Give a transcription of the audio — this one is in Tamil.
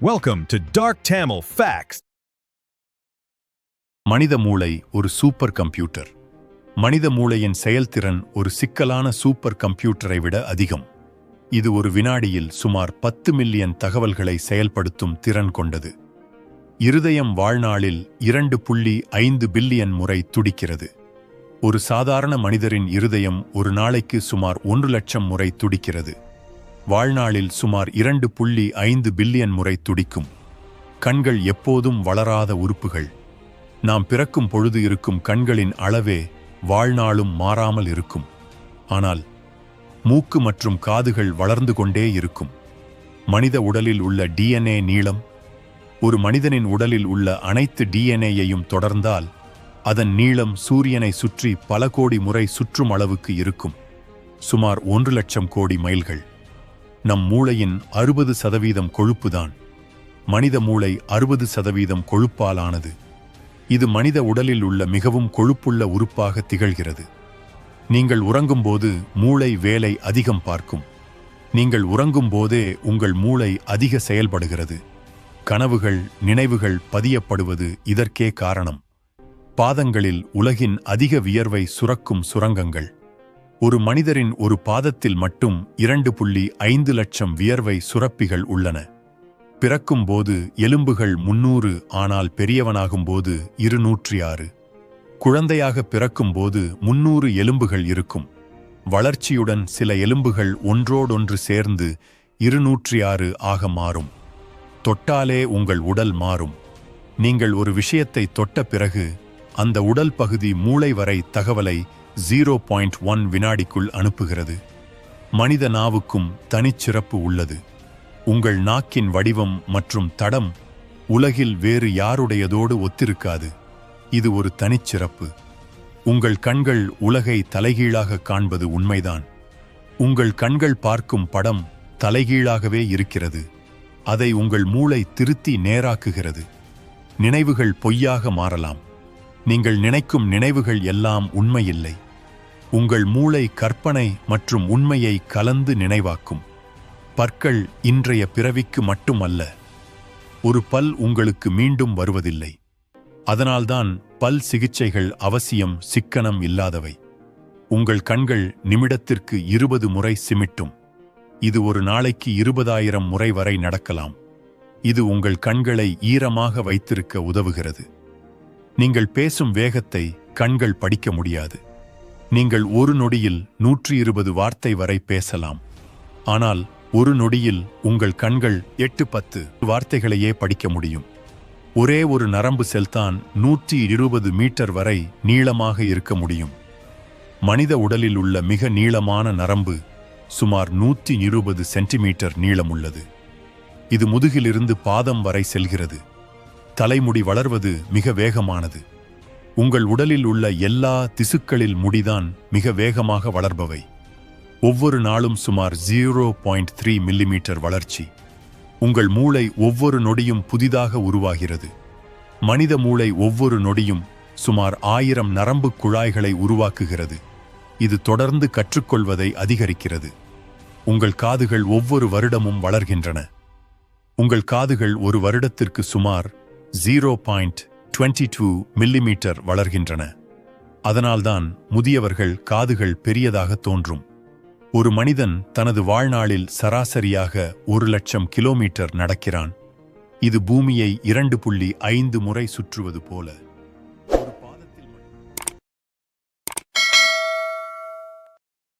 Welcome to dark Tamil facts மனித மூளை ஒரு சூப்பர் கம்ப்யூட்டர். மனித மூளையின் செயல்திறன் ஒரு சிக்கலான சூப்பர் கம்ப்யூட்டரை விட அதிகம். இது ஒரு வினாடியில் சுமார் பத்து மில்லியன் தகவல்களை செயல்படுத்தும் திறன் கொண்டது. இருதயம் வாழ்நாளில் இரண்டு புள்ளி ஐந்து பில்லியன் முறை துடிக்கிறது. ஒரு சாதாரண மனிதரின் இருதயம் ஒரு நாளைக்கு சுமார் ஒன்று லட்சம் முறை துடிக்கிறது. வாழ்நாளில் சுமார் இரண்டு புள்ளி ஐந்து பில்லியன் முறை துடிக்கும். கண்கள் எப்போதும் வளராத உறுப்புகள். நாம் பிறக்கும் பொழுது இருக்கும் கண்களின் அளவே வாழ்நாளும் மாறாமல் இருக்கும். ஆனால் மூக்கு மற்றும் காதுகள் வளர்ந்து கொண்டே இருக்கும். மனித உடலில் உள்ள டிஎன்ஏ நீளம் ஒரு மனிதனின் உடலில் உள்ள அனைத்து டிஎன்ஏயையும் தொடர்ந்தால் அதன் நீளம் சூரியனை சுற்றி பல கோடி முறை சுற்றும் அளவுக்கு இருக்கும். சுமார் ஒன்று லட்சம் கோடி மைல்கள். நம் மூளையின் அறுபது சதவீதம் கொழுப்புதான். மனித மூளை அறுபது சதவீதம் கொழுப்பாலானது. இது மனித உடலில் உள்ள மிகவும் கொழுப்புள்ள உறுப்பாக திகழ்கிறது. நீங்கள் உறங்கும்போது மூளை வேலை அதிகம் பார்க்கும். நீங்கள் உறங்கும் போதே உங்கள் மூளை அதிக செயல்படுகிறது. கனவுகள் நினைவுகள் பதியப்படுவது இதற்கே காரணம். பாதங்களில் உலகின் அதிக வியர்வை சுரக்கும் சுரங்கங்கள். ஒரு மனிதரின் ஒரு பாதத்தில் மட்டும் இரண்டு புள்ளி ஐந்து லட்சம் வியர்வை சுரப்பிகள் உள்ளன. பிறக்கும்போது எலும்புகள் முன்னூறு ஆனால் பெரியவனாகும்போது இருநூற்றி ஆறு. குழந்தையாக பிறக்கும்போது முன்னூறு எலும்புகள் இருக்கும். வளர்ச்சியுடன் சில எலும்புகள் ஒன்றோடொன்று சேர்ந்து இருநூற்றி ஆறு ஆக மாறும். தொட்டாலே உங்கள் உடல் மாறும். நீங்கள் ஒரு விஷயத்தை தொட்ட பிறகு அந்த உடல் பகுதி மூளை வரை தகவலை ஜீரோ பாயிண்ட் ஒன் வினாடிக்குள் அனுப்புகிறது. மனித நாவுக்கும் தனிச்சிறப்பு உள்ளது. உங்கள் நாக்கின் வடிவம் மற்றும் தடம் உலகில் வேறு யாருடையதோடு ஒத்திருக்காது. இது ஒரு தனிச்சிறப்பு உங்கள் கண்கள் உலகை தலைகீழாக காண்பது உண்மைதான். உங்கள் கண்கள் பார்க்கும் படம் தலைகீழாகவே இருக்கிறது. அதை உங்கள் மூளை திருத்தி நேராக்குகிறது. நினைவுகள் பொய்யாக மாறலாம். நீங்கள் நினைக்கும் நினைவுகள் எல்லாம் உண்மையில்லை. உங்கள் மூளை கற்பனை மற்றும் உண்மையை கலந்து நினைவாக்கும். பற்கள் இன்றைய பிறவிக்கு மட்டுமல்ல ஒரு பல் உங்களுக்கு மீண்டும் வருவதில்லை. அதனால்தான் பல் சிகிச்சைகள் அவசியம் சிக்கனம் இல்லாதவை. உங்கள் கண்கள் நிமிடத்திற்கு இருபது முறை சிமிட்டும். இது ஒரு நாளைக்கு இருபதாயிரம் முறை வரை நடக்கலாம். இது உங்கள் கண்களை ஈரமாக வைத்திருக்க உதவுகிறது. நீங்கள் பேசும் வேகத்தை கண்கள் படிக்க முடியாது. நீங்கள் ஒரு நொடியில் நூற்றி இருபது வார்த்தை வரை பேசலாம். ஆனால் ஒரு நொடியில் உங்கள் கண்கள் எட்டு பத்து வார்த்தைகளையே படிக்க முடியும். ஒரே ஒரு நரம்பு செல்தான் நூற்றி இருபது மீட்டர் வரை நீளமாக இருக்க முடியும். மனித உடலில் உள்ள மிக நீளமான நரம்பு சுமார் நூற்றி இருபது சென்டிமீட்டர் நீளமுள்ளது. இது முதுகிலிருந்து பாதம் வரை செல்கிறது. தலைமுடி வளர்வது மிக வேகமானது. உங்கள் உடலில் உள்ள எல்லா திசுக்களில் முடிதான் மிக வேகமாக வளர்பவை. ஒவ்வொரு நாளும் சுமார் ஜீரோ பாயிண்ட் த்ரீ மில்லிமீட்டர் வளர்ச்சி. உங்கள் மூளை ஒவ்வொரு நொடியும் புதிதாக உருவாகிறது. மனித மூளை ஒவ்வொரு நொடியும் சுமார் ஆயிரம் நரம்பு குழாய்களை உருவாக்குகிறது. இது தொடர்ந்து கற்றுக்கொள்வதை அதிகரிக்கிறது. உங்கள் காதுகள் ஒவ்வொரு வருடமும் வளர்கின்றன. உங்கள் காதுகள் ஒரு வருடத்திற்கு சுமார் zero point twenty two millimetre வளர்கின்றன. அதனால்தான் முதியவர்கள் காதுகள் பெரியதாக தோன்றும். ஒரு மனிதன் தனது வாழ்நாளில் சராசரியாக ஒரு லட்சம் கிலோமீட்டர் நடக்கிறான். இது பூமியை இரண்டு புள்ளி ஐந்து முறை சுற்றுவது போல.